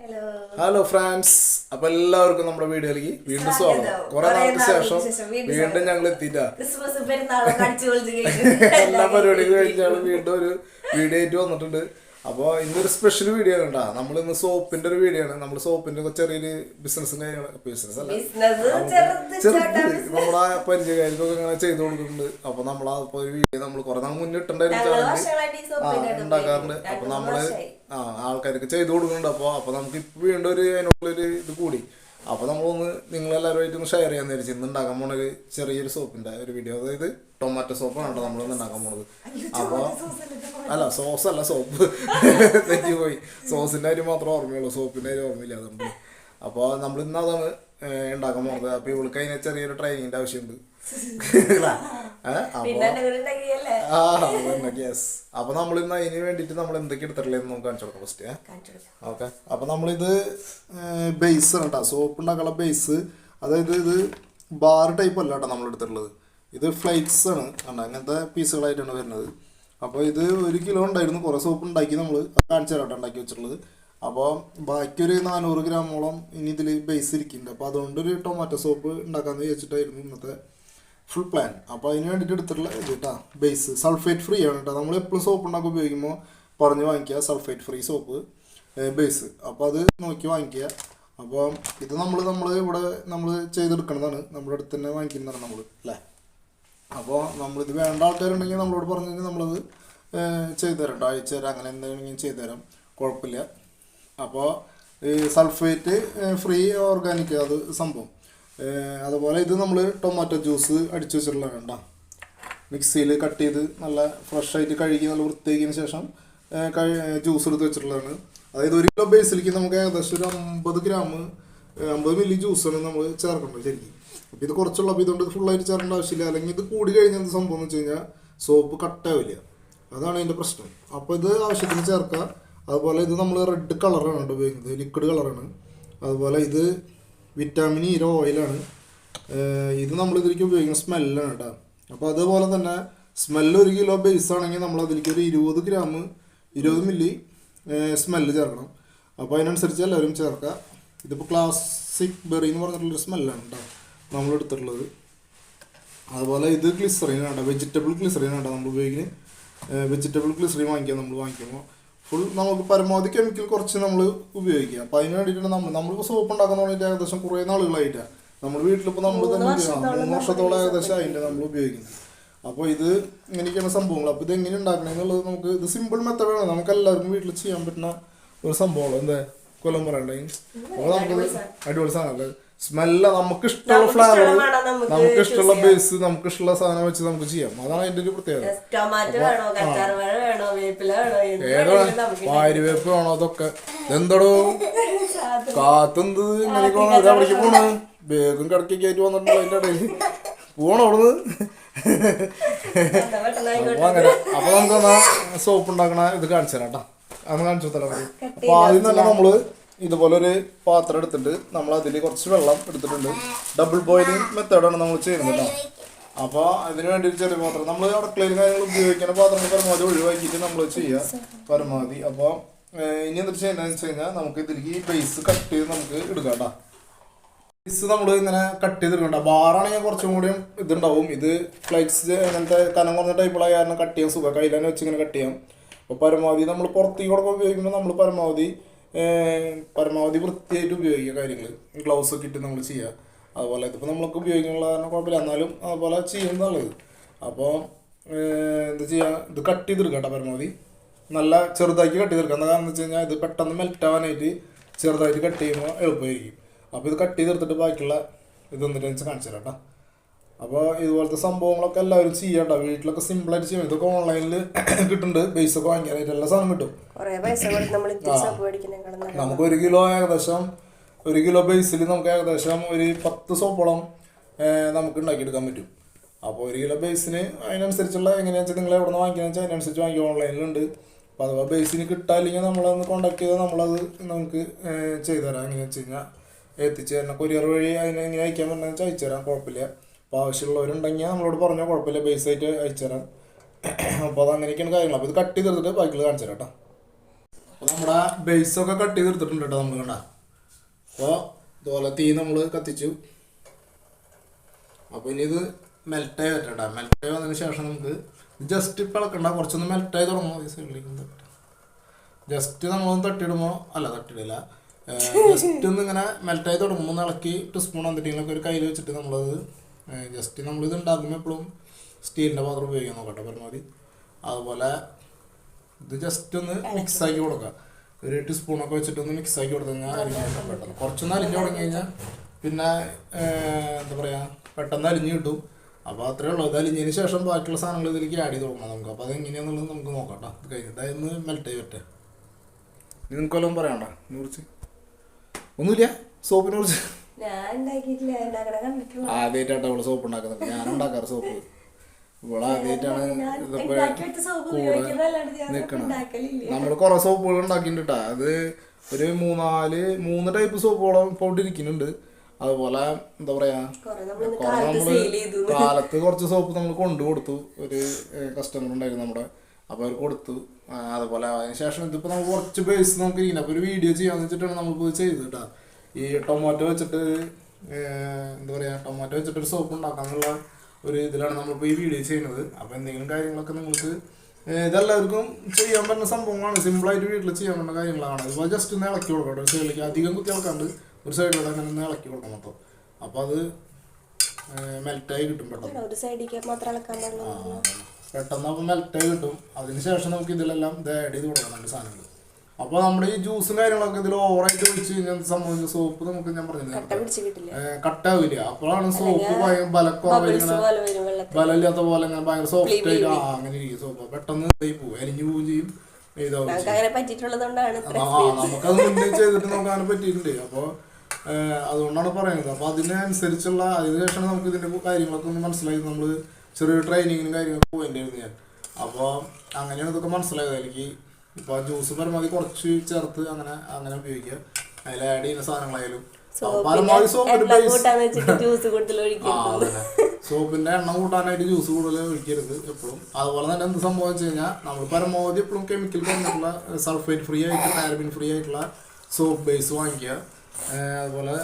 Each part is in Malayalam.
ഹലോ ഫ്രാൻസ് അപ്പൊ എല്ലാവർക്കും നമ്മുടെ വീഡിയോയിലേക്ക് വീണ്ടും സ്വാഗതം. കൊറേ നാൾക്ക് ശേഷം വീണ്ടും ഞങ്ങൾ എത്തിയിട്ടാ എല്ലാ പരിപാടികളും കഴിഞ്ഞാണ് വീണ്ടും ഒരു വീഡിയോ ആയിട്ട് വന്നിട്ടുണ്ട്. അപ്പോൾ ഇന്നൊരു സ്പെഷ്യൽ വീഡിയോ കണ്ടാ? നമ്മൾ ഇന്ന് സോപ്പിന്റെ ഒരു വീഡിയോ ആണ്. നമ്മൾ സോപ്പിന്റെ ചെറിയൊരു ബിസിനസിന്റെ ബിസിനസ് അല്ല. ചെറുത് നമ്മളെ പരിചയക്കാർക്കൊക്കെ ഇങ്ങനെ ചെയ്തു കൊടുക്കുന്നുണ്ട്. അപ്പൊ നമ്മൾ ഒരു വീഡിയോ നമ്മൾ കുറെ നാൾ മുന്നേ ഇട്ടുണ്ടായിരുന്നു ആ ഉണ്ടാക്കാറുണ്ട് അപ്പൊ നമ്മൾ ആ ആൾക്കാർക്ക് ചെയ്തു കൊടുക്കുന്നുണ്ട്. അപ്പൊ അപ്പൊ നമുക്ക് ഇപ്പൊ വീണ്ടും ഒരു അതിനുള്ളൊരു ഇത് കൂടി. അപ്പൊ നമ്മളൊന്ന് നിങ്ങൾ എല്ലാവരുമായിട്ട് ഒന്ന് ഷെയർ ചെയ്യാൻ വിചാരിച്ചു ഇന്ന് ഉണ്ടാക്കാൻ പോണ ഒരു ചെറിയൊരു സോപ്പിന്റെ ഒരു വീഡിയോ അതായത് ടൊമാറ്റോ സോപ്പാണ് കേട്ടോ നമ്മളൊന്ന് ഉണ്ടാക്കാൻ പോണത്. അപ്പൊ അല്ല സോസ് അല്ല സോപ്പ് തെറ്റി പോയി സോസിന്റെ കാര്യം മാത്രമേ ഓർമ്മയുള്ളൂ. സോപ്പിന്റെ കാര്യം ഓർമ്മയില്ല അതുകൊണ്ട്. അപ്പോൾ നമ്മൾ ഇന്ന് അതാണ് ഉണ്ടാക്കാൻ പോകുന്നത് അപ്പോൾ ഇവൾക്ക് അതിന് ചെറിയൊരു ട്രെയിനിങ്ങിന്റെ ആവശ്യമുണ്ട്. അപ്പൊ യെസ് നമ്മൾ ഇന്ന് അതിന് വേണ്ടിട്ട് നമ്മൾ എന്തൊക്കെ എടുത്തിട്ടില്ലേ നമുക്ക് കാണിച്ചു കൊടുക്കാം ഫസ്റ്റ് ഓക്കെ. അപ്പൊ നമ്മളിത് ബേസ് ആണ് കേട്ടോ. സോപ്പ് ഉണ്ടാക്കാനുള്ള ബേസ് അതായത് ഇത് ബാർ ടൈപ്പ് അല്ല കേട്ടോ നമ്മൾ എടുത്തിട്ടുള്ളത്. ഇത് ഫ്ലൈറ്റ്സ് ആണ്. കണ്ടോ? അങ്ങനത്തെ പീസുകളായിട്ടാണ് വരുന്നത്. അപ്പോൾ ഇത് ഒരു കിലോ ഉണ്ടായിരുന്നു. കുറേ സോപ്പ് ഉണ്ടാക്കി നമ്മൾ കാണിച്ചു തരാം ഉണ്ടാക്കി വെച്ചിട്ടുള്ളത്. അപ്പോൾ ബാക്കി ഒരു നാനൂറ് ഗ്രാമോളം ഇനി ഇതിൽ ബേസ് ഇരിക്കുന്നുണ്ട്. അപ്പോൾ അതുകൊണ്ട് ഒരു ടൊമാറ്റോ സോപ്പ് ഉണ്ടാക്കാമെന്ന് വിചാരിച്ചിട്ടായിരുന്നു ഇന്നത്തെ ഫുൾ പ്ലാൻ അപ്പോൾ അതിന് വേണ്ടിയിട്ട് എടുത്തിട്ടുള്ള ഇത് കേട്ടോ ബേസ് സൾഫേറ്റ് ഫ്രീ ആണ് കേട്ടോ നമ്മൾ എപ്പോഴും സോപ്പ് ഉണ്ടാക്കി ഉപയോഗിക്കുമ്പോൾ പറഞ്ഞ് വാങ്ങിക്കുക സൾഫേറ്റ് ഫ്രീ സോപ്പ് ബേസ് അപ്പോൾ അത് നോക്കി വാങ്ങിക്കുക. അപ്പോൾ ഇത് നമ്മൾ നമ്മൾ ഇവിടെ നമ്മൾ ചെയ്തെടുക്കുന്നതാണ് നമ്മുടെ അടുത്ത് തന്നെ വാങ്ങിക്കുന്നതാണ് നമ്മൾ അല്ലേ അപ്പോൾ നമ്മളിത് വേണ്ട ആൾക്കാരുണ്ടെങ്കിൽ നമ്മളോട് പറഞ്ഞു കഴിഞ്ഞാൽ നമ്മളത് ചെയ്തു തരാം കേട്ടോ അയച്ചു തരാം. അങ്ങനെ എന്തെങ്കിലും ചെയ്തു തരാം കുഴപ്പമില്ല അപ്പോൾ ഈ സൾഫേറ്റ് ഫ്രീ ഓർഗാനിക് അത് സംഭവം. അതുപോലെ ഇത് നമ്മൾ ടൊമാറ്റോ ജ്യൂസ് അടിച്ചു വെച്ചിട്ടുള്ള വേണ്ട മിക്സിയിൽ കട്ട് ചെയ്ത് നല്ല ഫ്രഷ് ആയിട്ട് കഴുകി നല്ല വൃത്തിയാക്കിയതിന് ശേഷം ജ്യൂസ് എടുത്ത് വെച്ചിട്ടുള്ളതാണ്. അതായത് ഒരു കിലോ ബേസിലേക്ക് നമുക്ക് ഏകദേശം ഒരു അമ്പത് ഗ്രാം അമ്പത് മില്ലി ജ്യൂസാണ് നമ്മൾ ചേർക്കേണ്ടത് ശരിക്കും. ഇത് കുറച്ചുള്ള ഇതുകൊണ്ട് ഫുള്ളായിട്ട് ചേർക്കേണ്ട ആവശ്യമില്ല. അല്ലെങ്കിൽ ഇത് കൂടി കഴിഞ്ഞാൽ എന്ത് സംഭവം എന്ന് വെച്ച് കഴിഞ്ഞാൽ സോപ്പ് കട്ടാവില്ല. അതാണ് അതിന്റെ പ്രശ്നം. അപ്പോൾ ഇത് ആവശ്യത്തിന് ചേർക്കുക. അതുപോലെ ഇത് നമ്മൾ റെഡ് കളറാണ് ഉപയോഗിക്കുന്നത്. ലിക്വിഡ് കളറാണ് അതുപോലെ ഇത് വിറ്റാമിൻ ഇര ഓയിലാണ് ഇത് നമ്മൾ ഇതിലേക്ക് ഉപയോഗിക്കുന്ന സ്മെല്ലാണ് കേട്ടോ. അപ്പോൾ അതുപോലെ തന്നെ സ്മെല്ല് ഒരു കിലോ ബേസ് ആണെങ്കിൽ നമ്മൾ അതിലേക്ക് ഒരു ഇരുപത് ഗ്രാം ഇരുപത് മില്ലി സ്മെല്ല് ചേർക്കണം. അപ്പോൾ അതിനനുസരിച്ച് എല്ലാവരും ചേർക്കുക. ഇതിപ്പോൾ ക്ലാസിക് ബെറി എന്ന് പറഞ്ഞിട്ടുള്ളൊരു സ്മെല്ലാണ് കേട്ടോ. നമ്മൾ എടുത്തിട്ടുള്ളത് അതുപോലെ ഇത് ഗ്ലിസറിൻ ആണ് വെജിറ്റബിൾ ഗ്ലിസറിൻ ആണ് നമ്മൾ ഉപയോഗിക്കുന്നത് വെജിറ്റബിൾ ഗ്ലിസറിൻ വാങ്ങിക്കുക നമ്മൾ വാങ്ങിക്കുമ്പോൾ ഫുൾ നമുക്ക് പരമാവധി കെമിക്കൽ കുറച്ച് നമ്മൾ ഉപയോഗിക്കുക അപ്പോൾ അതിന് വേണ്ടിയിട്ടാണ് നമ്മൾ നമ്മളിപ്പോൾ സോപ്പ് ഉണ്ടാക്കുന്ന പറഞ്ഞിട്ട് ഏകദേശം കുറേ നാളുകളായിട്ടാണ് നമ്മൾ വീട്ടിലിപ്പോൾ നമ്മൾ തന്നെ മൂന്ന് വർഷത്തോളം ഏകദേശം അതിന്റെ നമ്മൾ ഉപയോഗിക്കുന്നത്. അപ്പോൾ ഇത് ഇങ്ങനെയൊക്കെയാണ് സംഭവങ്ങൾ. അപ്പോൾ ഇത് എങ്ങനെ ഉണ്ടാക്കണം എന്നുള്ളത് നമുക്ക് ഇത് സിമ്പിൾ മെത്തേഡാണ് നമുക്ക് എല്ലാവർക്കും വീട്ടിൽ ചെയ്യാൻ പറ്റുന്ന ഒരു സംഭവമാണ് എന്താ? കൊല്ലം പറയണ്ടെങ്കിൽ അപ്പോൾ നമുക്ക് അടിപൊളി സാധനമല്ലേ സ്മെല്ല നമുക്ക് ഇഷ്ടമുള്ള ഫ്ലേവർ നമുക്ക് ഇഷ്ടമുള്ള ബേസ് നമുക്ക് ഇഷ്ടമുള്ള സാധനം വെച്ച് നമുക്ക് ചെയ്യാം. അതാണ് അതിന്റെ ഒരു പ്രത്യേകത. ഏതാ? വാരിവേപ്പ് വേണോ അതൊക്കെ. എന്തടോ കാത്തെന്ത് ഇങ്ങനെയൊക്കെ വേണം ഇത് അവിടേക്ക് പോണ് വേഗം കിടക്കൊക്കെ ആയിട്ട് വന്നിട്ടുണ്ടോ അതിന്റെ ഇടയിൽ? പോണോ അവിടുന്ന്? പെട്ടെന്ന് അപ്പൊ അങ്ങനെ. അപ്പൊ നമുക്ക് സോപ്പ് ഉണ്ടാക്കണ ഇത് കാണിച്ചു തരാം കേട്ടോ അന്ന് കാണിച്ചു തരാം അപ്പൊ ആദ്യം തന്നെ നമ്മൾ ഇതുപോലെ ഒരു പാത്രം എടുത്തിട്ട് നമ്മൾ അതിൽ കുറച്ച് വെള്ളം എടുത്തിട്ടുണ്ട്. ഡബിൾ ബോയിലിംഗ് മെത്തേഡാണ് നമ്മൾ ചെയ്യുന്നത് അപ്പോൾ അതിന് വേണ്ടി ഒരു ചെറിയ പാത്രം. നമ്മൾ അടുക്കളയിൽ കാര്യങ്ങൾ ഉപയോഗിക്കുന്ന പാത്രങ്ങൾ പരമാവധി ഒഴിവാക്കിയിട്ട് നമ്മൾ ചെയ്യുക. പരമാവധി. അപ്പോൾ ഇനി എന്നിട്ട് ചെയ്യുന്നതെന്ന് വെച്ച് കഴിഞ്ഞാൽ നമുക്ക് ഇതിലേക്ക് ബേസ് കട്ട് ചെയ്ത് നമുക്ക് എടുക്കാം പീസ് നമ്മൾ ഇങ്ങനെ കട്ട് ചെയ്ത് എടുക്കണ്ട ബാറാണെങ്കിൽ കുറച്ചും കൂടി ഇതുണ്ടാവും. ഇത് ഫ്ലൈറ്റ്സ് അങ്ങനത്തെ കനം കുറഞ്ഞ ടൈപ്പുള്ള കാരണം കട്ട് ചെയ്യാൻ സുഖം. കയ്യിൽ വെച്ച് ഇങ്ങനെ കട്ട് ചെയ്യാം. അപ്പോൾ പരമാവധി നമ്മൾ പുറത്തേക്ക് ഉപയോഗിക്കുമ്പോൾ നമ്മൾ പരമാവധി പരമാവധി വൃത്തിയായിട്ട് ഉപയോഗിക്കുക കാര്യങ്ങൾ ഗ്ലൗസ് ഒക്കെ ഇട്ട് നമ്മൾ ചെയ്യുക. അതുപോലെ ഇതിപ്പോൾ നമ്മൾക്ക് ഉപയോഗിക്കാനുള്ള കാരണം കുഴപ്പമില്ല. എന്നാലും അതുപോലെ ചെയ്യുന്നത് നല്ലത് അപ്പോൾ എന്താ ചെയ്യുക ഇത് കട്ട് ചെയ്തെടുക്കുക കേട്ടോ പരമാവധി. നല്ല ചെറുതാക്കി കട്ട് ചെയ്തെടുക്കുക. എന്താ കാരണം എന്ന് വെച്ച് കഴിഞ്ഞാൽ ഇത് പെട്ടെന്ന് മെൽറ്റ് ആവാനായിട്ട് ചെറുതായിട്ട് കട്ട് ചെയ്യുമ്പോൾ എളുപ്പമായിരിക്കും. അപ്പോൾ ഇത് കട്ട് ചെയ്തെടുത്തിട്ട് ബാക്കിയുള്ള ഇത് എന്നിട്ട് കാണിച്ചു തരാം കേട്ടോ. അപ്പോൾ ഇതുപോലത്തെ സംഭവങ്ങളൊക്കെ എല്ലാവരും ചെയ്യണ്ട വീട്ടിലൊക്കെ സിമ്പിളായിട്ട് ചെയ്യും. ഇതൊക്കെ ഓൺലൈനിൽ കിട്ടുന്നുണ്ട്. പൈസ ഒക്കെ വാങ്ങിക്കാനായിട്ട് എല്ലാ സാധനം കിട്ടും. നമുക്ക് ഒരു കിലോ ഏകദേശം ഒരു കിലോ ബേസിൽ നമുക്ക് ഏകദേശം ഒരു പത്ത് സോപ്പോളം നമുക്ക് ഉണ്ടാക്കിയെടുക്കാൻ പറ്റും. അപ്പോൾ ഒരു കിലോ ബേസിന് അതിനനുസരിച്ചുള്ള എങ്ങനെയാണെന്ന് വെച്ചാൽ നിങ്ങൾ എവിടെ നിന്ന് വാങ്ങിക്കുകയെന്ന് വെച്ചാൽ അതിനനുസരിച്ച് വാങ്ങിക്കുക ഓൺലൈനിലുണ്ട് അപ്പോൾ അഥവാ ബേസിന് കിട്ടാല്ലെങ്കിൽ നമ്മളൊന്ന് കോൺടാക്ട് ചെയ്താൽ നമ്മളത് നമുക്ക് ചെയ്തുതരാം. ചെയ്തു തരാം എങ്ങനെയാണെന്ന് വെച്ച് കഴിഞ്ഞാൽ എത്തിച്ചു തരണം. കൊറിയർ വഴി അതിനെ എങ്ങനെ അയക്കാൻ പറ്റുന്ന വെച്ചാൽ അയച്ചു തരാം. കുഴപ്പമില്ല. അപ്പോൾ ആവശ്യമുള്ളവരുണ്ടെങ്കിൽ നമ്മളോട് പറഞ്ഞാൽ കുഴപ്പമില്ല ബേസ് ആയിട്ട് അയച്ചു തരാം അപ്പോൾ അത് അങ്ങനെയൊക്കെയാണ് കാര്യങ്ങൾ. അപ്പോൾ ഇത് കട്ട് ചെയ്തെടുത്തിട്ട് ബാക്കിൽ കാണിച്ചു തരാം കേട്ടോ. അപ്പോൾ നമ്മുടെ ബേസൊക്കെ കട്ട് ചെയ്ത് എടുത്തിട്ടുണ്ട് കേട്ടോ നമ്മൾ കണ്ട. അപ്പോൾ ഇതുപോലെ തീ നമ്മൾ കത്തിച്ചു. അപ്പോൾ ഇനി ഇത് മെൽറ്റായി പറ്റണ്ട മെൽറ്റായി വന്നതിന് ശേഷം നമുക്ക് ജസ്റ്റ് ഇളക്കണ്ട കുറച്ചൊന്ന് മെൽറ്റായി തുടങ്ങും. ഈ സൈഡിലേക്ക് ജസ്റ്റ് നമ്മളൊന്ന് തട്ടിയിടുമ്പോൾ അല്ല തട്ടിയിടില്ല. ജസ്റ്റ് ഒന്ന് ഇങ്ങനെ മെൽറ്റായി തുടങ്ങുമ്പോൾ ഒന്ന് ഇളക്കി ടു സ്പൂൺ വന്നിട്ടുണ്ടെങ്കിൽ ഒരു കയ്യിൽ വെച്ചിട്ട് നമ്മളത് ജസ്റ്റ് നമ്മളിത് ഉണ്ടാക്കുമ്പോൾ എപ്പോഴും സ്റ്റീലിന്റെ പാത്രം ഉപയോഗിക്കാൻ നോക്കട്ടെ പരമാവധി അതുപോലെ ഇത് ജസ്റ്റ് ഒന്ന് മിക്സ് ആക്കി കൊടുക്കുക ഒരു എട്ട് സ്പൂണൊക്കെ വെച്ചിട്ട് ഒന്ന് മിക്സ് ആക്കി കൊടുത്തു കഴിഞ്ഞാൽ അരിഞ്ഞ് പെട്ടെന്ന്. കുറച്ചൊന്ന് അരിഞ്ഞ് തുടങ്ങി കഴിഞ്ഞാൽ പിന്നെ എന്താ പറയുക പെട്ടെന്ന് അരിഞ്ഞ് കിട്ടും. അപ്പോൾ അത്രേ ഉള്ളൂ. അത് അലിഞ്ഞതിന് ശേഷം ബാക്കിയുള്ള സാധനങ്ങൾ ഇതിലേക്ക് ആഡ് ചെയ്ത് കൊടുക്കണം നമുക്ക്. അപ്പോൾ അത് എങ്ങനെയാണെന്നുള്ളത് നമുക്ക് നോക്കാം അത് ഇത് കഴിഞ്ഞിട്ട് അതൊന്ന് മെൽറ്റ് ആയി പറ്റേ ഇത് നിങ്ങൾക്ക് വല്ലതും പറയണ്ട ഇതിനെ കുറിച്ച് ഒന്നുമില്ല. സോപ്പിനെ കുറിച്ച് ആദ്യമായിട്ടാണ് അവൾ സോപ്പ് ഉണ്ടാക്കുന്നത്. ഞാൻ ഉണ്ടാക്കാറ് സോപ്പ്. ഇവൾ ആദ്യമായിട്ടാണ് ഇതിപ്പോ കൂടെ നിക്കണം. നമ്മൾ കുറെ സോപ്പുകൾ ഉണ്ടാക്കിയിട്ടുണ്ട് ട്ടാ. അത് ഒരു മൂന്നാൽ മൂന്ന് ടൈപ്പ് സോപ്പുകളും ഇപ്പോൾ ഇരിക്കുന്നുണ്ട് അതുപോലെ എന്താ പറയാ നമ്മൾ കാലത്ത് കുറച്ച് സോപ്പ് നമ്മൾ കൊണ്ടു കൊടുത്തു. ഒരു കസ്റ്റമർ ഉണ്ടായിരുന്നു നമ്മുടെ. അപ്പൊ അവർ കൊടുത്തു. അതുപോലെ അതിന് ശേഷം ഇതിപ്പോൾ നമുക്ക് കുറച്ച് ബേസ് നമുക്ക് ഇരിക്കണം അപ്പൊ ഒരു വീഡിയോ ചെയ്യാന്ന് വെച്ചിട്ടാണ് നമ്മൾ ചെയ്തിട്ടാ ചെയ്തത് കേട്ടോ ഈ ടൊമാറ്റോ വെച്ചിട്ട് എന്താ പറയുക ടൊമാറ്റോ വെച്ചിട്ട് ഒരു സോപ്പ് ഉണ്ടാക്കാന്നുള്ള ഒരു ഇതിലാണ് നമ്മളിപ്പോൾ ഈ വീഡിയോ ചെയ്യുന്നത്. അപ്പോൾ എന്തെങ്കിലും കാര്യങ്ങളൊക്കെ നിങ്ങൾക്ക് ഇതെല്ലാവർക്കും ചെയ്യാൻ പറ്റുന്ന സംഭവങ്ങളാണ്. സിമ്പിളായിട്ട് വീട്ടിൽ ചെയ്യാൻ പറ്റുന്ന കാര്യങ്ങളാണ്. ഇപ്പോൾ ജസ്റ്റ് ഒന്ന് ഇളക്കി കൊടുക്കട്ടെ ഒരു സൈഡിലേക്ക് അധികം കുത്തി ഇളക്കാണ്ട് ഒരു സൈഡിലൂടെ അങ്ങനെ ഒന്ന് ഇളക്കി കൊടുക്കണം മൊത്തം. അപ്പോൾ അത് മെൽറ്റായി കിട്ടും പെട്ടെന്ന്. ഒരു സൈഡിലേക്ക് മാത്രം ഇളക്കാൻ പെട്ടെന്ന് അപ്പോൾ മെൽറ്റായി കിട്ടും. അതിനുശേഷം നമുക്ക് ഇതിലെല്ലാം ഇത് ആഡ് ചെയ്ത് കൊടുക്കണം സാധനങ്ങൾ അപ്പോൾ നമ്മുടെ ഈ ജ്യൂസും കാര്യങ്ങളൊക്കെ ഇതിൽ ഓവറായിട്ട് ഒഴിച്ച് കഴിഞ്ഞാൽ സംഭവിച്ച സോപ്പ് നമുക്ക് ഞാൻ പറഞ്ഞില്ല? കട്ടാവില്ല അപ്പോഴാണ് സോപ്പ് ഭയങ്കര ബലക്കുറവായി ബബിൾസ് ഇങ്ങനെ പോലെ വരും വെള്ളത്തിൽ ബലമില്ലാത്ത പോലെ ഇങ്ങനെ ഭയങ്കര സോഫ്റ്റ് ആയിട്ട് ആ അങ്ങനെ ഇരിക്കും സോപ്പ്. പെട്ടെന്ന് പോകും അരിഞ്ഞു പോവുകയും ചെയ്യും. ഇതാവും നമുക്കത് മുന്നേ ചെയ്തിട്ട് നമുക്ക് അങ്ങനെ പറ്റിയിട്ടുണ്ട്. അപ്പോൾ അതുകൊണ്ടാണ് പറയുന്നത്. അപ്പോൾ അതിനനുസരിച്ചുള്ള അതിനുശേഷം നമുക്ക് ഇതിന്റെ കാര്യങ്ങളൊക്കെ ഒന്ന് മനസ്സിലായി. നമ്മൾ ചെറിയൊരു ട്രെയിനിങ്ങിനും കാര്യങ്ങളൊക്കെ പോയിട്ടായിരുന്നു ഞാൻ. അപ്പോൾ അങ്ങനെയാണ് ഇതൊക്കെ മനസ്സിലായത്. എനിക്ക് ഇപ്പോൾ ജ്യൂസ് പരമാവധി കുറച്ച് ചേർത്ത് അങ്ങനെ അങ്ങനെ ഉപയോഗിക്കുക. അതിൽ ആഡ് ചെയ്യുന്ന സാധനങ്ങളായാലും. പരമാവധി സോപ്പിന്റെ എണ്ണ കൂട്ടാനായിട്ട് ജ്യൂസ് കൂടുതൽ ഒഴിക്കരുത് എപ്പോഴും. അതുപോലെ തന്നെ എന്ത് സംഭവം വെച്ച് കഴിഞ്ഞാൽ നമ്മൾ പരമാവധി എപ്പോഴും കെമിക്കൽ പറഞ്ഞിട്ടുള്ള സൾഫേറ്റ് ഫ്രീ ആയിട്ട് പാരബിൻ ഫ്രീ ആയിട്ടുള്ള സോപ്പ് ബേസ് വാങ്ങിക്കുക. അതുപോലെ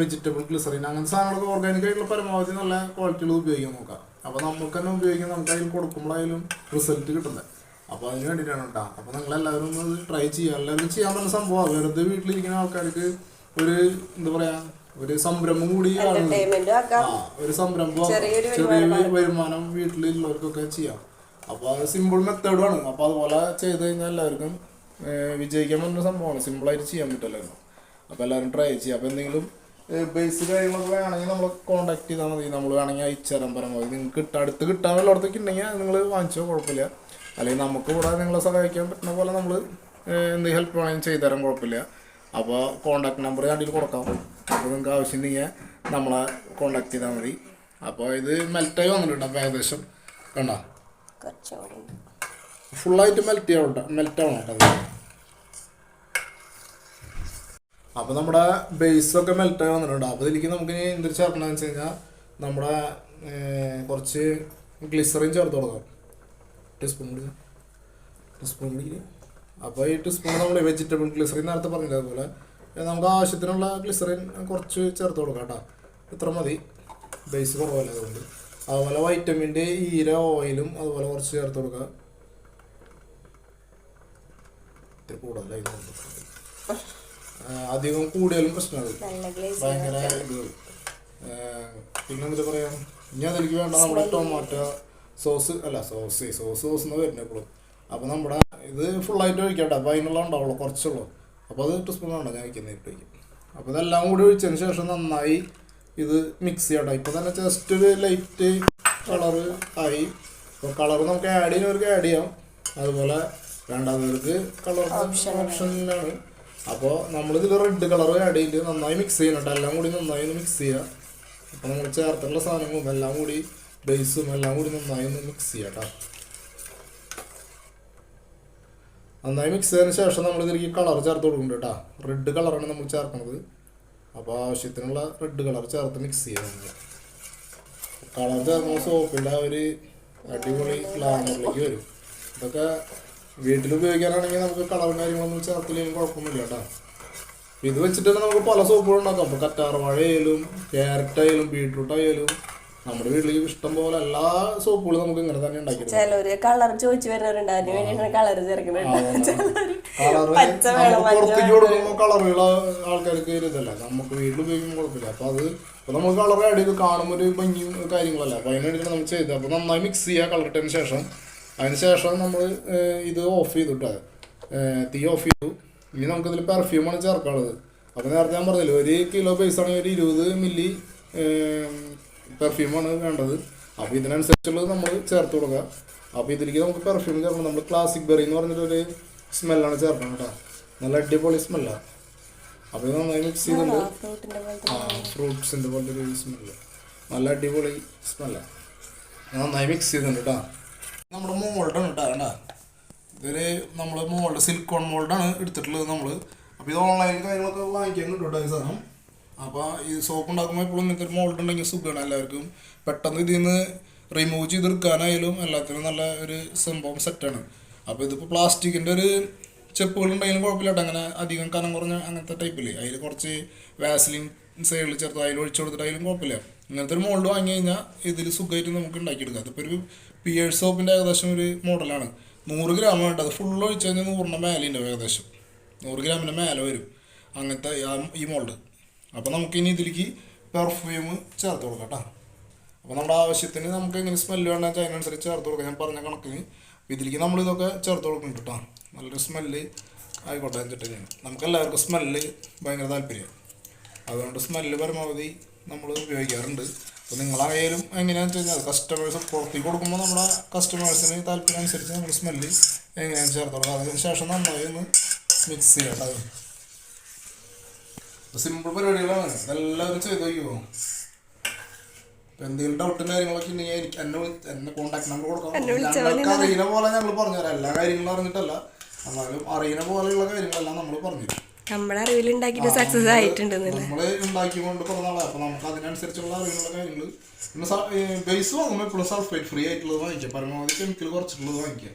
വെജിറ്റബിൾ ഗ്ലിസറിൻ അങ്ങനത്തെ സാധനങ്ങളൊക്കെ ഓർഗാനിക് ആയിട്ടുള്ള പരമാവധി നല്ല ക്വാളിറ്റികൾ ഉപയോഗിക്കാൻ നോക്കാം. അപ്പോൾ നമുക്ക് തന്നെ ഉപയോഗിക്കാൻ നമുക്ക് അതിൽ കൊടുക്കുമ്പോഴായാലും റിസൾട്ട് കിട്ടുന്നത്. അപ്പോൾ അതിന് വേണ്ടിയിട്ടാണ് കേട്ടോ. നിങ്ങൾ എല്ലാവരും ഒന്ന് ട്രൈ ചെയ്യുക എല്ലാവരും ചെയ്യാൻ പറ്റുന്ന സംഭവമാണ് വെറുതെ വീട്ടിലിരിക്കുന്ന ആൾക്കാർക്ക് ഒരു എന്താ പറയാ ഒരു സംരംഭം കൂടി ഒരു സംരംഭം ചെറിയൊരു ചെറിയൊരു വരുമാനം വീട്ടിലുള്ളവർക്കൊക്കെ ചെയ്യാം. അപ്പോൾ അത് സിമ്പിൾ മെത്തേഡാണ് അപ്പോൾ അതുപോലെ ചെയ്ത് കഴിഞ്ഞാൽ എല്ലാവർക്കും വിജയിക്കാൻ പറ്റുന്ന സംഭവമാണ്. സിമ്പിളായിട്ട് ചെയ്യാൻ പറ്റുമല്ലോ അപ്പോൾ എല്ലാവരും ട്രൈ ചെയ്യുക അപ്പോൾ എന്തെങ്കിലും ബേസ് കാര്യങ്ങളൊക്കെ വേണമെങ്കിൽ നമ്മൾ കോൺടാക്ട് ചെയ്താൽ മതി. നമ്മൾ വേണമെങ്കിൽ അയച്ചു തരാൻ പരമാവധി നിങ്ങൾക്ക് കിട്ടാൻ അടുത്ത് കിട്ടാൻ ഉള്ളിടത്തൊക്കെ ഉണ്ടെങ്കിൽ നിങ്ങൾ വാങ്ങിച്ചോ കുഴപ്പമില്ല. അല്ലെങ്കിൽ നമുക്ക് കൂടെ നിങ്ങളെ സഹായിക്കാൻ പറ്റുന്ന പോലെ നമ്മൾ എന്ത് ഹെൽപ്പ് വേണമെങ്കിൽ ചെയ്തു തരാൻ കുഴപ്പമില്ല അപ്പോൾ കോൺടാക്ട് നമ്പർ കണ്ടിട്ട് കൊടുക്കാം. അപ്പോൾ നിങ്ങൾക്ക് ആവശ്യം ഉണ്ടെങ്കിൽ നമ്മളെ കോൺടാക്ട് ചെയ്താൽ മതി. അപ്പോൾ ഇത് മെൽറ്റായി വന്നിട്ടുണ്ട് അപ്പോൾ ഏകദേശം കണ്ടോ? ഫുള്ളായിട്ട് മെൽറ്റ് ചെയ്യണം മെൽറ്റ് ആവണം കേട്ടോ അപ്പോൾ നമ്മുടെ ബേസൊക്കെ മെൽറ്റായി വന്നിട്ടുണ്ട്. അപ്പോൾ ഇതിലേക്ക് നമുക്ക് ഇനി എന്തൊരു ചേർക്കണമെന്ന് വെച്ച് കഴിഞ്ഞാൽ നമ്മുടെ കുറച്ച് ഗ്ലിസറിൻ ചേർത്ത് കൊടുക്കാം. ടീസ്പൂൺ കൂടി ടീസ്പൂൺ കൂടി അപ്പോൾ ഈ ടീസ്പൂൺ നമ്മൾ വെജിറ്റബിൾ ഗ്ലിസറിൻ നേരത്തെ പറഞ്ഞില്ല അതുപോലെ? നമുക്ക് ആവശ്യത്തിനുള്ള ഗ്ലിസറിൻ കുറച്ച് ചേർത്ത് കൊടുക്കാം കേട്ടോ. ഇത്ര മതി. ബേസ് കുറവല്ല അതുകൊണ്ട്. അതുപോലെ വൈറ്റമിന്റെ ഈര ഓയിലും അതുപോലെ കുറച്ച് ചേർത്ത് കൊടുക്കുക ഇത്തിരി കൂടുതലായി അധികം കൂടിയാലും പ്രശ്നമാണ് ഭയങ്കര ഇത്. പിന്നെ എന്താ പറയാ? ഇനി അതിലേക്ക് വേണ്ട നമ്മുടെ ടൊമാറ്റോ സോസ് അല്ല സോസ് സോസ് സോസ് എന്ന് വരുന്നത് എപ്പോഴും അപ്പോൾ നമ്മുടെ ഇത് ഫുള്ളായിട്ട് ഒഴിക്കട്ടെ. അപ്പോൾ അതിനുള്ള ഉണ്ടാവുള്ളൂ കുറച്ചുള്ളൂ. അപ്പോൾ അത് വേണ്ട ഞാൻ വയ്ക്കുന്നത് വയ്ക്കും അപ്പോൾ ഇതെല്ലാം കൂടി ഒഴിച്ചതിന് ശേഷം നന്നായി ഇത് മിക്സ് ചെയ്യട്ടെ. ഇപ്പോൾ തന്നെ ജസ്റ്റ് ഒരു ലൈറ്റ് കളറ് ആയി. അപ്പോൾ കളർ നമുക്ക് ആഡ് ചെയ്യുന്നവർക്ക് ആഡ് ചെയ്യാം. അതുപോലെ വേണ്ടാത്തവർക്ക് കളർ ഓപ്ഷനിലാണ് അപ്പോൾ നമ്മളിതിൽ റെഡ് കളർ ആഡ് ചെയ്തിട്ട് നന്നായി മിക്സ് ചെയ്യണം കേട്ടോ എല്ലാം കൂടി നന്നായി ഒന്ന് മിക്സ് ചെയ്യുക. അപ്പോൾ നമ്മൾ ചേർത്തുള്ള സാധനങ്ങളും എല്ലാം കൂടി ബേസും എല്ലാം കൂടി നന്നായി ഒന്ന് മിക്സ് ചെയ്യാം കേട്ടോ നന്നായി മിക്സ് ചെയ്തതിന് ശേഷം നമ്മൾ ഇതിലേക്ക് കളർ ചേർത്ത് കൊടുക്കുന്നുണ്ട് കേട്ടോ. റെഡ് കളറാണ് നമ്മൾ ചേർക്കുന്നത്. അപ്പോൾ ആവശ്യത്തിനുള്ള റെഡ് കളർ ചേർത്ത് മിക്സ് ചെയ്യാം നമ്മൾ. കളർ ചേർന്ന സോപ്പിന്റെ ആ ഒരു അടിപൊളി ഗ്ലാമറിലേക്ക് വരും. ഇതൊക്കെ വീട്ടിൽ ഉപയോഗിക്കാനാണെങ്കിൽ നമുക്ക് കളറും കാര്യങ്ങളൊന്നും ചേർത്തില്ലെങ്കിലും കുഴപ്പമൊന്നുമില്ല കേട്ടോ. ഇത് വെച്ചിട്ട് തന്നെ നമുക്ക് പല സോപ്പുകൾ ഉണ്ടാക്കാം. അപ്പോൾ കറ്റാർവാഴ ആയാലും ക്യാരറ്റ് ആയാലും ബീട്രൂട്ട് ആയാലും നമ്മുടെ വീട്ടിൽ ഇഷ്ടം പോലെ എല്ലാ സോപ്പുകളും നമുക്ക് ഇങ്ങനെ തന്നെ ഉണ്ടാക്കി ചിലര് കളർ ചോദിച്ചു വരുന്നവരുണ്ട്. അതിന് വേണ്ടിയിട്ടാണ് കളർ പുറത്തേക്ക് കൊടുക്കുമ്പോൾ കളറുകൾ ആൾക്കാർക്ക് ഇതല്ല. നമുക്ക് വീട്ടിൽ ഉപയോഗിക്കുമ്പോൾ കുഴപ്പമില്ല. അപ്പൊ അത് അപ്പൊ നമ്മൾ കളർ ആഡ് ചെയ്ത് കാണുമ്പോൾ ഒരു ഭംഗിയും കാര്യങ്ങളല്ല? അപ്പൊ അതിന് നമ്മൾ ചെയ്തത്. അപ്പൊ നന്നായി മിക്സ് ചെയ്യുക കളർ ഇട്ടതിന് ശേഷം അതിന് ശേഷം നമ്മൾ ഇത് ഓഫ് ചെയ്തിട്ട് തീ ഓഫ് ചെയ്തു. ഇനി നമുക്കിതിൽ പെർഫ്യൂമാണ് ചേർക്കാനുള്ളത്. അപ്പോൾ നേരത്തെ ഞാൻ പറഞ്ഞില്ലേ ഒരു കിലോ ബേസ് ആണെങ്കിൽ ഒരു ഇരുപത് മില്ലി പെർഫ്യൂമാണ് വേണ്ടത്. അപ്പോൾ ഇതിനനുസരിച്ചുള്ളത് നമ്മൾ ചേർത്ത് കൊടുക്കുക. അപ്പോൾ ഇതിലേക്ക് നമുക്ക് പെർഫ്യൂം ചേർക്കണം. നമ്മൾ ക്ലാസിക് ബെറി എന്ന് പറഞ്ഞിട്ടൊരു സ്മെല്ലാണ് ചേർക്കണം കേട്ടോ. നല്ല അടിപൊളി സ്മെല്ലാണ് അപ്പോൾ ഇത് നന്നായി മിക്സ് ചെയ്തിട്ടുണ്ട്. ആ ഫ്രൂട്ട്സിന്റെ പോലത്തെ ഒരു സ്മെല്ല് നല്ല അടിപൊളി സ്മെല്ലാണ് നന്നായി മിക്സ് ചെയ്തിട്ടുണ്ട് കേട്ടോ. നമ്മുടെ മോൾഡാണ് കേട്ടോ കേട്ടോ ഇതൊരു നമ്മൾ മോൾഡ് സിലിക്കോൺ മോൾഡാണ് എടുത്തിട്ടുള്ളത് നമ്മൾ അപ്പോൾ ഇത് ഓൺലൈനിൽ കാര്യങ്ങളൊക്കെ വാങ്ങിക്കാൻ കിട്ടും കേട്ടോ ഈ സാധനം. അപ്പോൾ ഈ സോപ്പ് ഉണ്ടാക്കുമ്പോൾ എപ്പോഴും നിങ്ങൾക്ക് ഒരു മോൾഡ് ഉണ്ടെങ്കിൽ സുഖമാണ് എല്ലാവർക്കും. പെട്ടെന്ന് ഇതിൽ നിന്ന് റിമൂവ് ചെയ്തെടുക്കാനായാലും എല്ലാത്തിനും നല്ല ഒരു സംഭവം സെറ്റാണ് അപ്പോൾ ഇതിപ്പോൾ പ്ലാസ്റ്റിക്കിന്റെ ഒരു ചെപ്പുകൾ ഉണ്ടെങ്കിലും കുഴപ്പമില്ല അങ്ങനെ അധികം കനം കുറഞ്ഞ അങ്ങനത്തെ ടൈപ്പില്ലേ അതിൽ കുറച്ച് വാസലിൻ സൈഡിൽ ചേർത്ത് അതിൽ ഒഴിച്ചു കൊടുത്തിട്ട് അതിലും കുഴപ്പമില്ല. ഇങ്ങനത്തെ ഒരു മോൾഡ് വാങ്ങി കഴിഞ്ഞാൽ ഇതിൽ സുഖമായിട്ട് നമുക്ക് ഉണ്ടാക്കിയെടുക്കാം. അതിപ്പോൾ ഒരു പിയേഴ്സ് സോപ്പിന്റെ ഏകദേശം ഒരു മോഡലാണ് നൂറ് ഗ്രാം വേണ്ട അത് ഫുൾ ഒഴിച്ച് കഴിഞ്ഞാൽ നൂറിന്റെ മേലെ ഉണ്ടാവും ഏകദേശം. നൂറ് ഗ്രാമിന്റെ മേലെ വരും. അങ്ങനത്തെ ഈ മോൾഡ് അപ്പോൾ നമുക്കിനി ഇതിലേക്ക് പെർഫ്യൂം ചേർത്ത് കൊടുക്കാം കേട്ടോ അപ്പോൾ നമ്മുടെ ആവശ്യത്തിന് നമുക്ക് എങ്ങനെ സ്മെല്ല് വേണമെന്ന് അതിനനുസരിച്ച് ചേർത്ത് കൊടുക്കാം. ഞാൻ പറഞ്ഞ കണക്കിന് ഇതിലേക്ക് നമ്മൾ ഇതൊക്കെ ചേർത്ത് കൊടുക്കുന്നുണ്ട് കേട്ടോ നല്ലൊരു സ്മെല്ല് ആയിക്കോട്ടെ എന്നിട്ട് ഞാൻ നമുക്ക് എല്ലാവർക്കും സ്മെല്ല് ഭയങ്കര താല്പര്യം. അതുകൊണ്ട് സ്മെല്ല് പരമാവധി നമ്മൾ ഉപയോഗിക്കാറുണ്ട്. അപ്പോൾ നിങ്ങളായാലും എങ്ങനെയാണെന്ന് വെച്ച് കഴിഞ്ഞാൽ കസ്റ്റമേഴ്സ് പുറത്തേക്ക് കൊടുക്കുമ്പോൾ നമ്മുടെ കസ്റ്റമേഴ്സിന് താല്പര്യം അനുസരിച്ച് നമ്മൾ സ്മെല്ല് എങ്ങനെയാണ് ചേർത്ത് കൊടുക്കുക അതിന് ശേഷം നന്നായി ഒന്ന് മിക്സ് ചെയ്യാം സിമ്പിൾ പരിപാടികളാണ്. എല്ലാവരും ചെയ്ത് നോക്കിയോ എന്തെങ്കിലും ഡൗട്ടും കാര്യങ്ങളൊക്കെ ഉണ്ടെങ്കിൽ എനിക്ക് എന്നെ എന്നെ കോൺടാക്ട് നമ്പർ കൊടുക്കണം. ഞങ്ങൾക്ക് അറിയുന്ന പോലെ ഞങ്ങൾ പറഞ്ഞുതരാം എല്ലാ കാര്യങ്ങളും അറിഞ്ഞിട്ടല്ല. എന്നാലും അറിയുന്ന പോലെയുള്ള കാര്യങ്ങളെല്ലാം നമ്മൾ പറഞ്ഞു നമ്മുടെ അറിവിൽ ഉണ്ടാക്കിയിട്ട് സക്സസ് ആയിട്ടുണ്ട് നമ്മൾ ഉണ്ടാക്കിക്കൊണ്ട് കുറേ അപ്പൊ നമുക്ക് അതിനനുസരിച്ചുള്ള അറിവുള്ള കാര്യങ്ങൾ പിന്നെ ബേസ് വാങ്ങുമ്പോൾ എപ്പോഴും സൾഫേറ്റ് ഫ്രീ ആയിട്ടുള്ളത് വാങ്ങിക്കുക. പരമാവധി കെമിക്കൽ കുറച്ചിട്ടുള്ളത് വാങ്ങിക്കുക.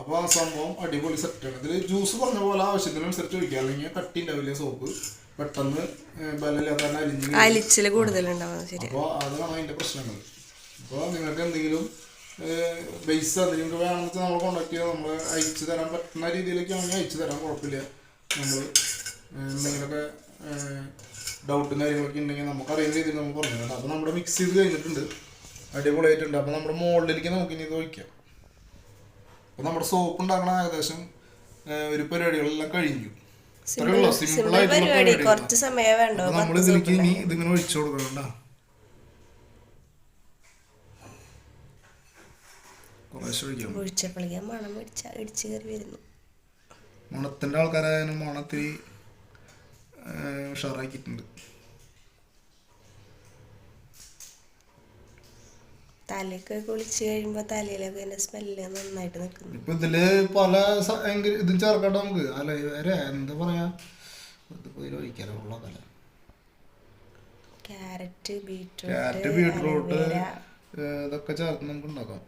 അപ്പോൾ ആ സംഭവം അടിപൊളി സെറ്റാണ് ഇതിൽ ജ്യൂസ് പറഞ്ഞ പോലെ ആവശ്യത്തിനനുസരിച്ച് ഒഴിക്കുക. അല്ലെങ്കിൽ കട്ടി ഉണ്ടാവില്ല സോപ്പ് പെട്ടെന്ന് ഏഹ്, ബലമില്ലാതെ തന്നെ അലിഞ്ഞ് അലിച്ചിൽ കൂടുതലുണ്ടാവും ശരി അപ്പോൾ അതാണ് അതിന്റെ പ്രശ്നങ്ങൾ. അപ്പോൾ നിങ്ങൾക്ക് എന്തെങ്കിലും ബേസ് എന്തെങ്കിലും വേണമെന്ന് നമ്മൾ കോണ്ടാക്ട് ചെയ്താൽ നമ്മൾ അയച്ചു തരാൻ പറ്റുന്ന രീതിയിലേക്ക് ആണെങ്കിൽ അയച്ചു തരാൻ കുഴപ്പമില്ല. നമ്മൾ എന്തെങ്കിലുമൊക്കെ ഡൗട്ടും കാര്യങ്ങളൊക്കെ ഉണ്ടെങ്കിൽ നമുക്ക് അറിയുന്ന രീതിയിൽ നമുക്ക് പറഞ്ഞു തരാം. അപ്പോൾ നമ്മുടെ മിക്സ് ചെയ്ത് കഴിഞ്ഞിട്ടുണ്ട്. അടിപൊളിയായിട്ടുണ്ട്. അപ്പോൾ നമ്മുടെ മുകളിലേക്ക് നമുക്ക് ഇനി ഇത് ഒഴിക്കാം. അപ്പോൾ നമ്മുടെ സോപ്പ് ഉണ്ടാക്കണ ഏകദേശം ഒരു പരിപാടികളെല്ലാം കഴിഞ്ഞു. സിമ്പിൾ പരിപാടി. കുറച്ച് സമയം വേണ്ടോ. നമ്മൾ ഇതിലേക്ക് ഇനി ഇതിങ്ങനെ ഒഴിച്ചു കൊടുക്കണ്ട ഒഴിച്ചപ്പോഴേക്കും മണം പിടിച്ച ഇടിച്ചു കയറി വരുന്നു. മണത്തിന്റെ ആൾക്കാരായാലും മണത്തിരി ഉഷാറാക്കിയിട്ടുണ്ട്. തലയൊക്കെ കുളിച്ച് കഴിയുമ്പോ തലയിലൊക്കെ അതിന്റെ സ്മെല്ല് നന്നായിട്ട് നിൽക്കുന്നു. ഇപ്പൊ ഇതിൽ പല സ- എങ്കി- ഇതും ചേർക്കട്ടെ നമുക്ക്. അല്ല വേറെ എന്താ പറയാ? ഇതിപ്പോ ഇതിൽ ഒഴിക്കാലോ ഉള്ളതല്ല ക്യാരറ്റ് ക്യാരറ്റ് ബീട്രൂട്ട് ബീട്രൂട്ട് ഇതൊക്കെ ചേർത്ത് നമുക്ക് ഉണ്ടാക്കാം.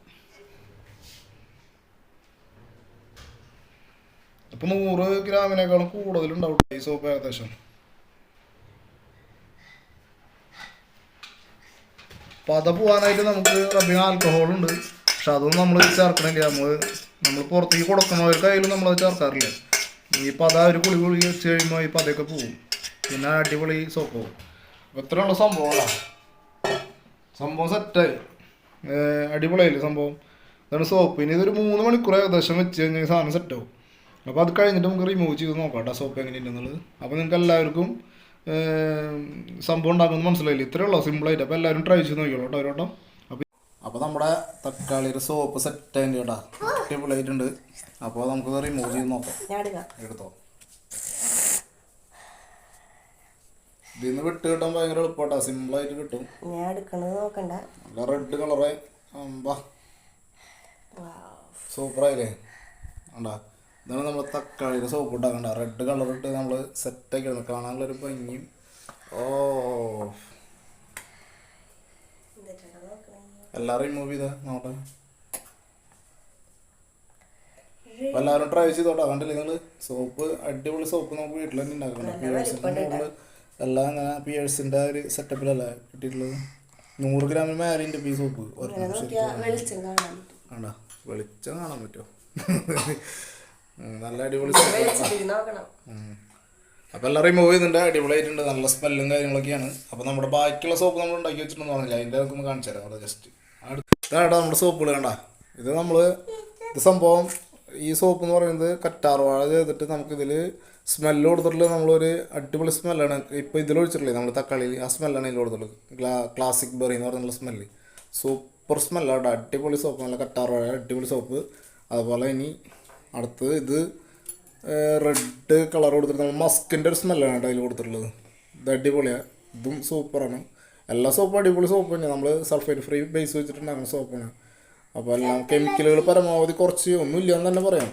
ഇപ്പൊ നൂറ് ഗ്രാമിനേക്കാളും കൂടുതലുണ്ടാവും ഈ സോപ്പ് ഏകദേശം. പത പോകാനായിട്ട് നമുക്ക് റബിങ് ആൽക്കഹോളുണ്ട് പക്ഷെ അതൊന്നും നമ്മൾ ചേർക്കണില്ല. നമ്മൾ നമ്മൾ പുറത്തേക്ക് കൊടുക്കണവർക്കായാലും നമ്മളത് ചേർക്കാറില്ല. ഈ പത ഒരു കുളി കുളി വെച്ച് കഴിയുമ്പോൾ ഈ പതയൊക്കെ പോവും. പിന്നെ അടിപൊളി സോപ്പ് പോകും അപ്പോൾ ഇത്രയുള്ള സംഭവമാണ് സംഭവം സെറ്റായി അടിപൊളിയായില്ലേ സംഭവം? ഇതാണ് സോപ്പ് ഇനി ഇതൊരു മൂന്ന് മണിക്കൂർ ഏകദേശം വെച്ച് കഴിഞ്ഞാൽ സാധനം സെറ്റാവും അപ്പോൾ അത് കഴിഞ്ഞിട്ട് നമുക്ക് റിമൂവ് ചെയ്ത് നോക്കാം കേട്ടോ സോപ്പ് എങ്ങനെയുണ്ടെന്നുള്ളത്. അപ്പോൾ നിങ്ങൾക്ക് എല്ലാവർക്കും സംഭവം ഉണ്ടാക്കുമെന്ന് മനസ്സിലായില്ല. ഇത്രയേ ഉള്ളൂ. സിമ്പിളായിട്ട് അപ്പോൾ എല്ലാവരും ട്രൈ ചെയ്ത് നോക്കിയോളൂ കേട്ടോ ഒരു വട്ടം അപ്പോൾ അപ്പോൾ നമ്മുടെ തക്കാളിയുടെ സോപ്പ് സെറ്റ് ആയിട്ട് കേട്ടോ. അടിപൊളിയായിട്ടുണ്ട്. അപ്പോൾ നമുക്ക് റിമൂവ് ചെയ്ത് നോക്കാം. ഞാൻ എടുക്കാം. എടുത്തോ. ഇതിന്ന് വിട്ട് കിട്ടാൻ ഭയങ്കര സിമ്പിൾ സിമ്പിളായിട്ട് കിട്ടും. ഞാൻ എടുക്കണത് നോക്കണ്ട. നല്ല റെഡ് കളറ് വാ സൂപ്പറായില്ലേ കണ്ടാ? ഇതാണ് നമ്മൾ തക്കാളിയുടെ സോപ്പ് ഉണ്ടാക്കണ്ട റെഡ് കളർ ഇട്ട് നമ്മൾ സെറ്റ് ആക്കി ഇടണം കാണാനുള്ളൊരു ഭംഗിയും. ഓ. എല്ലാം റിമൂവ് ചെയ്താ? നോട്ടെ എല്ലാവരും ട്രൈ ചെയ്തോട്ടോ? കണ്ടില്ല നിങ്ങൾ സോപ്പ് അടിപൊളി സോപ്പ് നമുക്ക് വീട്ടിൽ തന്നെ ഉണ്ടാക്കണം പിയേഴ്സിന്റെ മുകളിൽ എല്ലാം അങ്ങനെ പിയേഴ്സിന്റെ ഒരു സെറ്റപ്പിലല്ല കിട്ടിയിട്ടുള്ളത്? നൂറ് ഗ്രാമിൽ മേലെ പി ഈ സോപ്പ് വെളിച്ചം കാണാൻ പറ്റുമോ? നല്ല അടിപൊളി അപ്പൊ വെളിച്ചത്തിൽ മൂവ് ചെയ്തിട്ടുണ്ട്. അടിപൊളിയായിട്ടുണ്ട്. നല്ല സ്മെല്ലും കാര്യങ്ങളൊക്കെയാണ്. അപ്പോൾ നമ്മുടെ ബാക്കിയുള്ള സോപ്പ് നമ്മൾ ഉണ്ടാക്കി വെച്ചിട്ടുണ്ടെന്ന് പറഞ്ഞില്ല? അതിന്റെ നമുക്ക് കാണിച്ചു തരാം. അവിടെ ജസ്റ്റ് ഇതാണ് നമ്മുടെ സോപ്പുകൾ കണ്ട. ഇത് നമ്മൾ ഇത് സംഭവം ഈ സോപ്പ് എന്ന് പറയുന്നത് കറ്റാർവാഴ ചെയ്തിട്ട് നമുക്കിതിൽ സ്മെല്ല് കൊടുത്തിട്ടുള്ള നമ്മളൊരു അടിപൊളി സ്മെല്ലാണ് ഇപ്പോൾ ഇതിൽ ഒഴിച്ചിട്ടില്ലേ? നമ്മൾ തക്കാളി ആ സ്മെല്ലാണ് ഇതിൽ കൊടുത്തിട്ടുള്ളത്. ഗ്ലാ ക്ലാസിക് ബെറി എന്ന് പറഞ്ഞുള്ള സ്മെല്ല് സൂപ്പർ സ്മെല്ലാണ് അടിപൊളി സോപ്പ് നല്ല കറ്റാർവാഴ അടിപൊളി സോപ്പ് അതുപോലെ ഇനി അടുത്ത് ഇത് റെഡ് കളർ കൊടുത്തിട്ട് മസ്കിന്റെ ഒരു സ്മെല്ലാണ് കേട്ടോ അതിൽ കൊടുത്തിട്ടുള്ളത്. ഇത് അടിപൊളിയാണ് ഇതും സൂപ്പറാണ് എല്ലാ സോപ്പും അടിപൊളി സോപ്പ് തന്നെയാണ് നമ്മൾ സൾഫേറ്റ് ഫ്രീ ബേസ് വെച്ചിട്ടുണ്ടാകുന്ന സോപ്പാണ് അപ്പോൾ എല്ലാം കെമിക്കലുകൾ പരമാവധി കുറച്ച് ഒന്നുമില്ല എന്ന് തന്നെ പറയാം.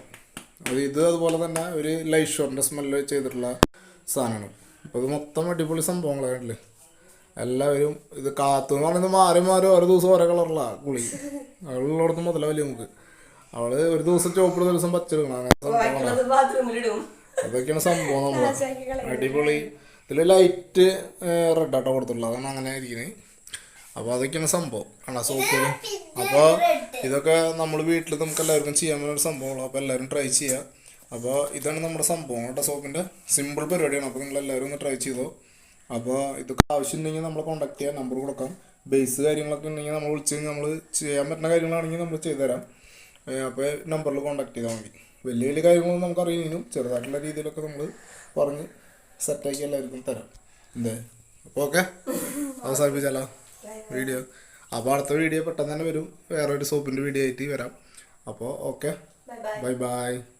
അത് ഇത് അതുപോലെ തന്നെ ഒരു ലൈഷോറിന്റെ സ്മെല്ല് ചെയ്തിട്ടുള്ള സാധനമാണ്. അപ്പോൾ ഇത് മൊത്തം അടിപൊളി സംഭവങ്ങളാണല്ലേ എല്ലാവരും ഇത് കാത്തു എന്ന് പറയുന്നത് മാറി മാറി ഓരോ ദിവസം ഓരോ കളറിലാണ് കുളി അതുള്ളടത്ത് മുതലാവില്ല നമുക്ക്. അവൾ ഒരു ദിവസം ചോപ്പിടുന്ന ഒരു ദിവസം പച്ചെടുക്കണം. അങ്ങനെ അതൊക്കെയാണ് സംഭവം നമ്മൾ. അടിപൊളി. ഇതിൽ ലൈറ്റ് റെഡ് ആട്ടോ കൊടുത്തുള്ളത് അതാണ് അങ്ങനെ ഇരിക്കുന്നത് അപ്പോൾ അതൊക്കെയാണ് സംഭവം. ആണ് സോപ്പ് അപ്പോൾ ഇതൊക്കെ നമ്മൾ വീട്ടിൽ നമുക്ക് എല്ലാവർക്കും ചെയ്യാൻ പറ്റുന്ന സംഭവമാണ് അപ്പോൾ എല്ലാവരും ട്രൈ ചെയ്യുക അപ്പോൾ ഇതാണ് നമ്മുടെ സംഭവം കേട്ടോ. സോപ്പിന്റെ സിമ്പിൾ പരിപാടിയാണ്. അപ്പോൾ നിങ്ങൾ എല്ലാവരും ഒന്ന് ട്രൈ ചെയ്തോ. അപ്പോൾ ഇതൊക്കെ ആവശ്യമുണ്ടെങ്കിൽ നമ്മൾ കോൺടാക്ട് ചെയ്യാം. നമ്പർ കൊടുക്കാം. ബേസ് കാര്യങ്ങളൊക്കെ ഉണ്ടെങ്കിൽ നമ്മൾ വിളിച്ച് കഴിഞ്ഞാൽ നമ്മൾ ചെയ്യാൻ പറ്റുന്ന കാര്യങ്ങളാണെങ്കിൽ നമ്മൾ ചെയ്തുതരാം. അപ്പോൾ നമ്പറിൽ കോൺടാക്ട് ചെയ്താൽ മതി. വലിയ വലിയ കാര്യങ്ങളൊന്നും നമുക്ക് അറിയുന്നതിനും ചെറുതായിട്ടുള്ള രീതിയിലൊക്കെ നമ്മൾ പറഞ്ഞ് സെറ്റാക്കി എല്ലാവർക്കും തരാം. എന്തേ? അപ്പോൾ ഓക്കെ അവസാനിപ്പിച്ചാലോ? വീഡിയോ അപ്പോൾ അടുത്ത വീഡിയോ പെട്ടെന്ന് തന്നെ വരും. വേറെ ഒരു സോപ്പിന്റെ വീഡിയോ ആയിട്ട് വരാം. അപ്പോൾ ഓക്കെ ബൈ ബൈ